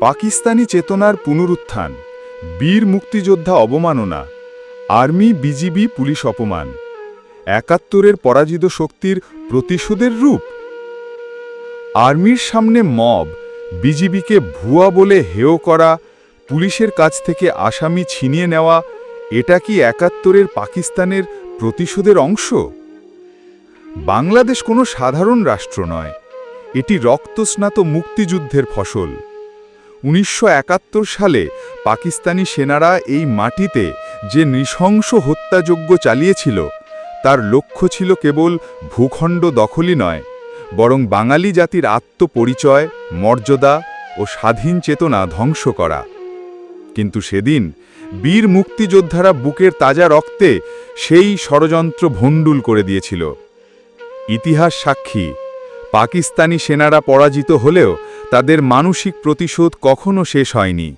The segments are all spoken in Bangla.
পাকিস্তানি চেতনার পুনরুত্থান, বীর মুক্তিযোদ্ধা অবমাননা, আর্মি, বিজিবি, পুলিশ অপমান, একাত্তরের পরাজিত শক্তির প্রতিশোধের রূপ। আর্মির সামনে মব, বিজিবিকে ভুয়া বলে হেয় করা, পুলিশের কাছ থেকে আসামি ছিনিয়ে নেওয়া, এটা কি একাত্তরের পাকিস্তানের প্রতিশোধের অংশ? বাংলাদেশ কোনো সাধারণ রাষ্ট্র নয়। এটি রক্তস্নাত মুক্তিযুদ্ধের ফসল। উনিশশো একাত্তর সালে পাকিস্তানি সেনারা এই মাটিতে যে নৃশংস হত্যাযজ্ঞ চালিয়েছিল, তার লক্ষ্য ছিল কেবল ভূখণ্ড দখলই নয়, বরং বাঙালি জাতির আত্মপরিচয়, মর্যাদা ও স্বাধীন চেতনা ধ্বংস করা। কিন্তু সেদিন বীর মুক্তিযোদ্ধারা বুকের তাজা রক্তে সেই ষড়যন্ত্র ভণ্ডুল করে দিয়েছিল। ইতিহাস সাক্ষী, পাকিস্তানি সেনারা পরাজিত হলেও তাদের মানসিক প্রতিশোধ কখনো শেষ হয়নি।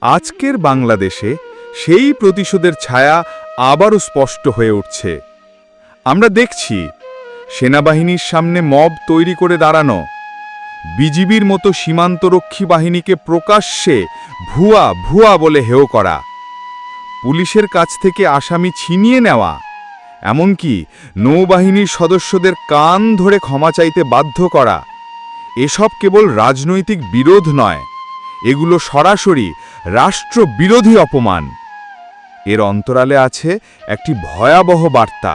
আজকের বাংলাদেশে সেই প্রতিশোধের ছায়া আবারও স্পষ্ট হয়ে উঠছে। আমরা দেখছি, সেনাবাহিনীর সামনে মব তৈরি করে দাঁড়ানো। বিজিবির মতো সীমান্তরক্ষী বাহিনীকে প্রকাশ্যে ভুয়া ভুয়া বলে হেয় করা। পুলিশের কাছ থেকে আসামি ছিনিয়ে নেওয়া। এমনকি নৌবাহিনীর সদস্যদের কান ধরে ক্ষমা চাইতে বাধ্য করা। এসব কেবল রাজনৈতিক বিরোধ নয়, এগুলো সরাসরি রাষ্ট্রবিরোধী অপমান। এর অন্তরালে আছে একটি ভয়াবহ বার্তা।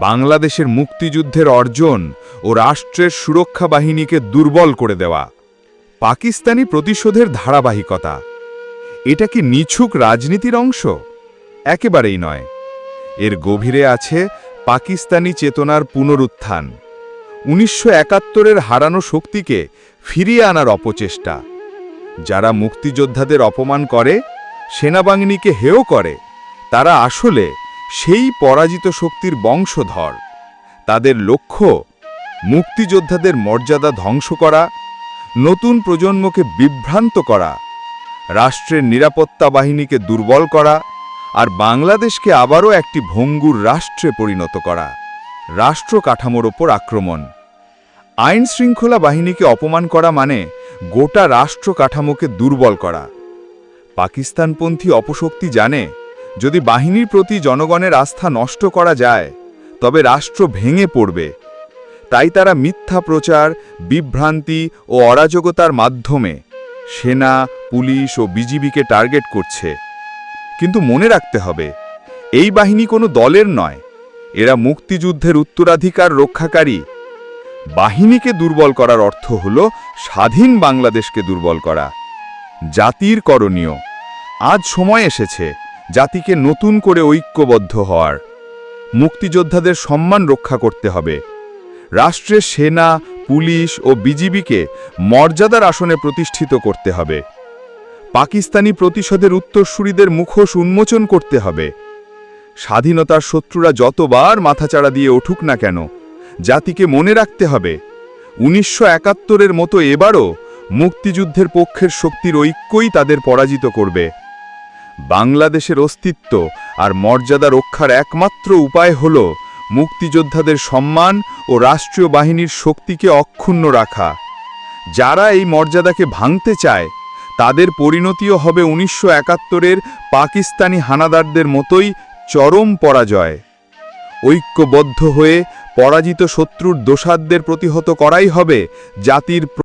বাংলাদেশের মুক্তিযুদ্ধের অর্জন ও রাষ্ট্রের সুরক্ষা বাহিনীকে দুর্বল করে দেওয়া। পাকিস্তানি প্রতিশোধের ধারাবাহিকতা। এটা কি নিছুক রাজনীতির অংশ? একেবারেই নয়। এর গভীরে আছে পাকিস্তানি চেতনার পুনরুত্থান। উনিশশো একাত্তরের হারানো শক্তিকে ফিরিয়ে আনার অপচেষ্টা। যারা মুক্তিযোদ্ধাদের অপমান করে, সেনাবাহিনীকে হেয় করে, তারা আসলে সেই পরাজিত শক্তির বংশধর। তাদের লক্ষ্য, মুক্তিযোদ্ধাদের মর্যাদা ধ্বংস করা, নতুন প্রজন্মকে বিভ্রান্ত করা, রাষ্ট্রের নিরাপত্তা বাহিনীকে দুর্বল করা, আর বাংলাদেশকে আবারও একটি ভঙ্গুর রাষ্ট্রে পরিণত করা। রাষ্ট্র কাঠামোর ওপর আক্রমণ। আইন শৃঙ্খলা বাহিনীকে অপমান করা মানে গোটা রাষ্ট্র কাঠামোকে দুর্বল করা। পাকিস্তানপন্থী অপশক্তি জানে, যদি বাহিনীর প্রতি জনগণের আস্থা নষ্ট করা যায়, তবে রাষ্ট্র ভেঙে পড়বে। তাই তারা মিথ্যা প্রচার, বিভ্রান্তি ও অরাজকতার মাধ্যমে সেনা, পুলিশ ও বিজিবিকে টার্গেট করছে। কিন্তু মনে রাখতে হবে, এই বাহিনী কোনো দলের নয়। এরা মুক্তিযুদ্ধের উত্তরাধিকার রক্ষাকারী বাহিনীকে দুর্বল করার অর্থ হল স্বাধীন বাংলাদেশকে দুর্বল করা। জাতির করণীয়। আজ সময় এসেছে জাতিকে নতুন করে ঐক্যবদ্ধ হওয়ার। মুক্তিযোদ্ধাদের সম্মান রক্ষা করতে হবে। রাষ্ট্রের সেনা, পুলিশ ও বিজিবিকে মর্যাদার আসনে প্রতিষ্ঠিত করতে হবে। পাকিস্তানি প্রতিশোধের উত্তরসূরিদের মুখোশ উন্মোচন করতে হবে। স্বাধীনতার শত্রুরা যতবার মাথাচাড়া দিয়ে উঠুক না কেন জাতিকে মনে রাখতে হবে। উনিশশো একাত্তরের মতো এবারও মুক্তিযুদ্ধের পক্ষের শক্তির ঐক্যই তাদের পরাজিত করবে। বাংলাদেশের অস্তিত্ব আর মর্যাদা রক্ষার একমাত্র উপায় হল মুক্তিযোদ্ধাদের সম্মান ও রাষ্ট্রীয় বাহিনীর শক্তিকে অক্ষুণ্ণ রাখা। যারা এই মর্যাদাকে ভাঙতে চায়, তাদের পরিণতিও হবে উনিশশো একাত্তরের পাকিস্তানি হানাদারদের মতোই চরম পরাজয়। ঐক্যবদ্ধ হয়ে পরাজিত শত্রুর দোষাদদের প্রতিহত করাই হবে জাতির